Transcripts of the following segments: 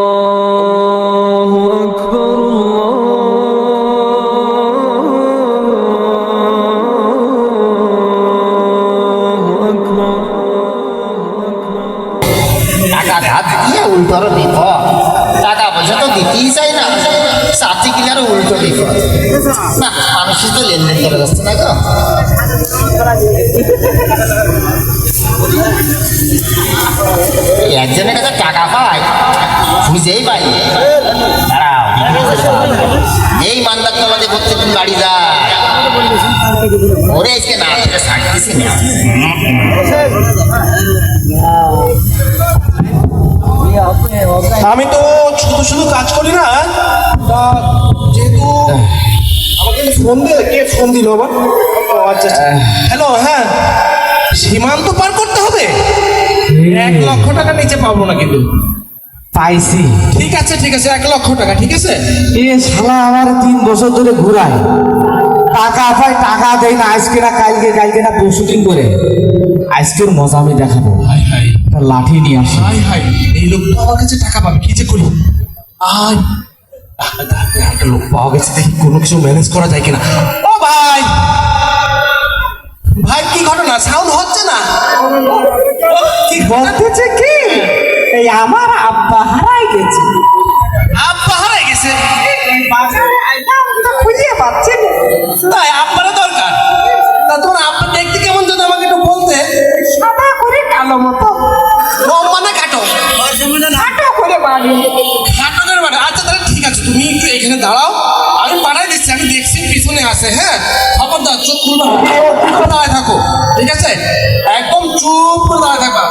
الله أكبر الله أكبر أكبر أكبر أكبر দিতেই চাই না? কিনে আরও উল্টো বিপদ না মানুষের তো লেনদেন করে না গো? একজনের কাছে টাকা পাই খুঁজেই পাই এই মান্দার তলাতে প্রত্যেকদিন বাড়ি যায়। ওরে, আজকে না ছাড়তেছি না। আমি তো শুধু শুধু কাজ করি না তা যেহেতু আমাকে ফোন দে কে ফোন দিল আবার? আচ্ছা হ্যালো হ্যাঁ। সীমান্ত পার করতে হবে? এক লক্ষ টাকা নিচে পাবো না কিন্তু। পাইছি। ঠিক আছে ঠিক আছে এক লক্ষ টাকা ঠিক আছে? এ শালা আমার তিন বছর ধরে ঘুরায়। টাকা পাই টাকা দেয় না আজকে না কালকে কালকে না পরশু দিন করে। আজকের মজা আমি দেখাবো। হাই হাই একটা লাঠি নিয়ে আসি। হাই হাই এই লোকটা আমার কাছে টাকা পাবে কি যে করি? আয়। একটা লোক পাওয়া গেছে দেখি কোনো কিছু ম্যানেজ করা যায় কিনা। ও ভাই! ভাই কি ঘটনা? সাউন্ড হচ্ছে না? কি বলতেছে কি? এই আমার আব্বা হারাই গেছে। আব্বা হারাই গেছে? বাজারে আইলাম তো খুঁজে পাচ্ছি না। তাই খাটো করে বাড়ি মানে আচ্ছা তাহলে ঠিক আছে তুমি একটু এখানে দাঁড়াও। আমি পাঠাই দিচ্ছি আমি দেখছি পিছনে আছে হ্যাঁ? খবরদার চোখ খুলবা। দাঁড়ায় থাকো ঠিক আছে? একদম চুপ করে দাঁড়ায় থাকবা।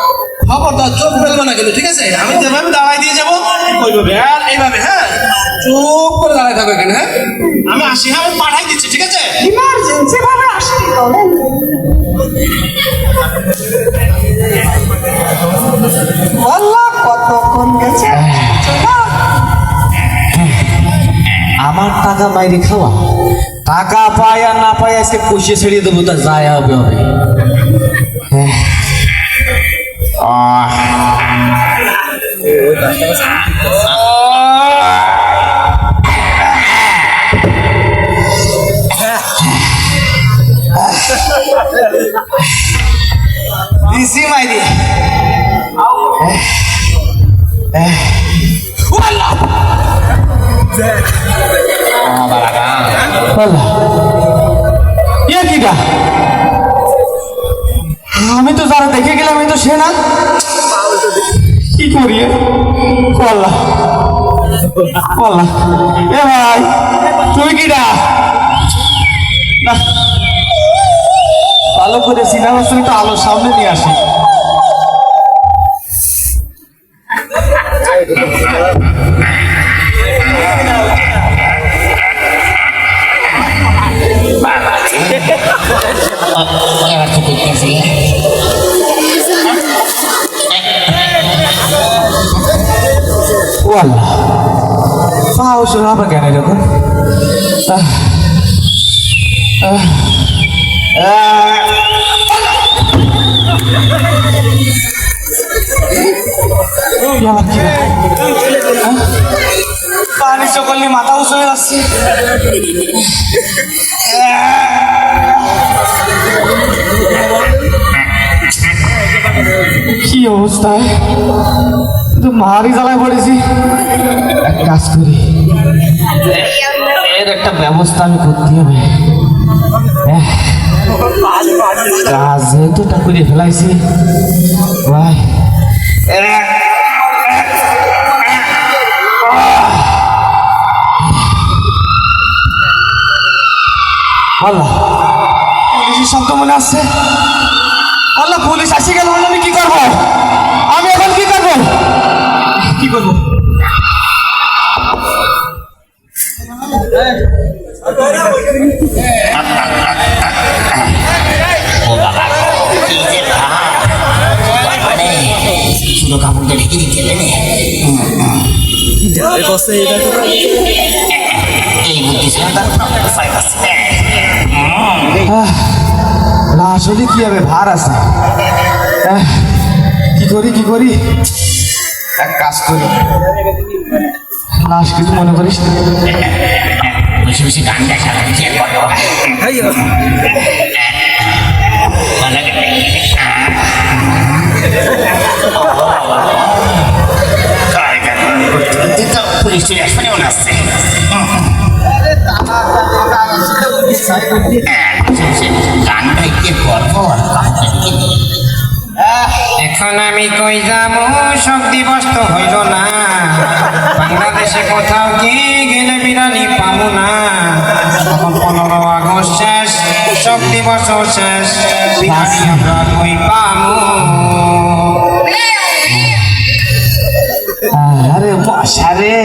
খবরদার চোখ ফেলবে না কিন্তু ঠিক আছে? আমি যেভাবে দাঁড়াই দিয়ে যাব ওইভাবে আর এইভাবে হ্যাঁ? চুপ করে দাঁড়ায় থাকো এখানে হ্যাঁ? আমি আসি হ্যাঁ আমি পাঠাই দিচ্ছি ঠিক আছে? ইমার্জেন্সি ভাবে আসতে হবে কতক্ষণ গেছে আমার টাকা বাইরে খাওয়া টাকা পায় আর না পাই আজকে পুষিয়ে ছেড়িয়ে দেবো তা যায় হবে হবে হ্যাঁ। দিছি মাইরি আমি তো যারা দেখে গেলাম আমি তো সে না? কি করি এ? ভাই তুই কিটা না। ভালো করে সিনেমার তো আলোর সামনে নিয়ে আসি। এবার তো দেখতেছি ও আল্লাহ পাও শোনাবে কেন এরকম পানি চকল মাথা উঁচু হয়ে যাচ্ছে। কি অবস্থায় তো মারি জ্বালায় পড়েছি। এক কাজ করি। এর একটা ব্যবস্থা আমি করতে হবে। কাজ যেহেতু টা করে ফেলাইছি, ভাই। আল্লাহ। পুলিশের শব্দ মনে আসছে। আল্লাহ পুলিশ আসি গেল আমি কি করব? আমি এখন কি করব? কি করব? ও না আসলে কি হবে? ভার আছে। কি করি কি করি? এক কাজ করি। লাশ কিছু মনে করিস বেশি বেশি গান দেখা লাগছে পুলিশ চলে আসবে মনে আসছে এখন আমি কই যাব? শোক দিবস তো হইল না। বাংলাদেশে কোথাও কি গেলে বিরানি পাবো না? তখন পনেরো আগস্ট শেষ, শোক দিবসও শেষ, বিরানি আমরা কই পাবো? আরে বাসা রে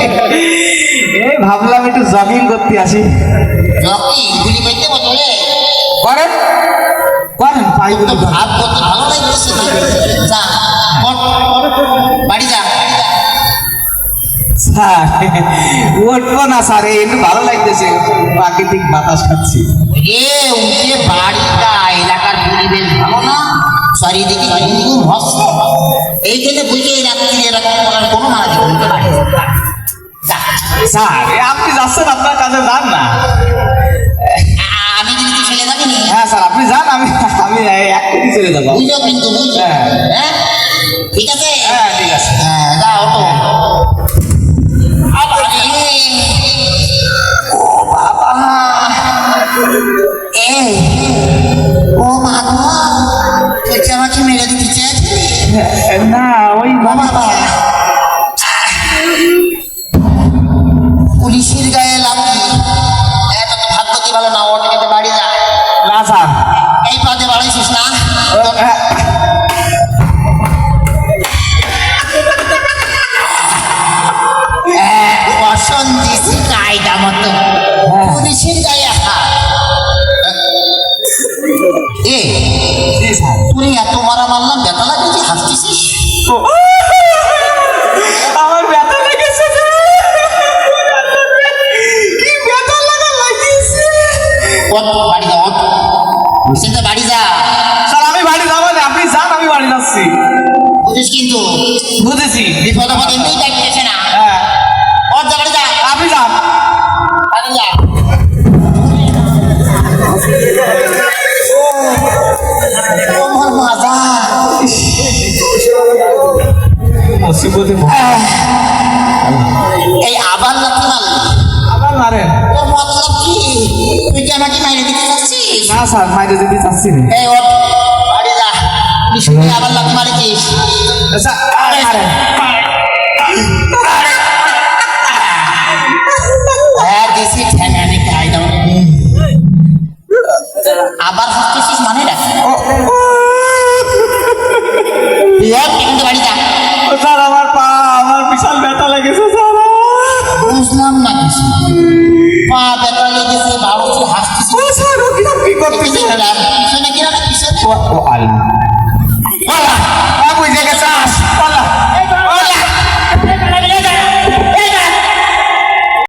এই ভাবলাম একটু জগিং করতে আসি। গুলি করতে করেন? করেন পাইগুলো তো ভাব করতে ভালো লাগতেছে যা বাড়ি যা স্যার উঠবো না স্যার একটু ভালো লাগতেছে। প্রাকৃতিক বাতাস খাচ্ছি। রে উঠে বাড়িটা এলাকার পরিবেশ ভালো না? চারিদিকে এই জন্য বুঝে রাত্রি করার কোনো মানা স্যার আপনি যাচ্ছেন আপনার কাছে যান না। আমি কিন্তু ছেলে যাবি হ্যাঁ স্যার আপনি যান আমি আমি এক্ষুনি চলে যাব বুঝলো কিন্তু বুঝলো হ্যাঁ। হ্যাঁ? ঠিক আছে? হ্যাঁ ঠিক আছে। সেটা বাড়ি যা। স্যার আমি বাড়ি যাব না। আপনি যান আমি বাড়ি যাচ্ছি। বুঝিস কিন্তু। বুঝেছি। বিপদ আপদ এমনি যাইতেছে না। হ্যাঁ। ওর যা যা। আপনি যান। যা। মুসিবতে এই আবার আবার মারেন। তুই কি আমাকে মাইরে দিতে চাচ্ছিস? না স্যার মাইরে দিতে চাচ্ছি না এই ওঠ। বাড়ি যা আবার লাগ মারে কি? আরে হ্যাঁ wa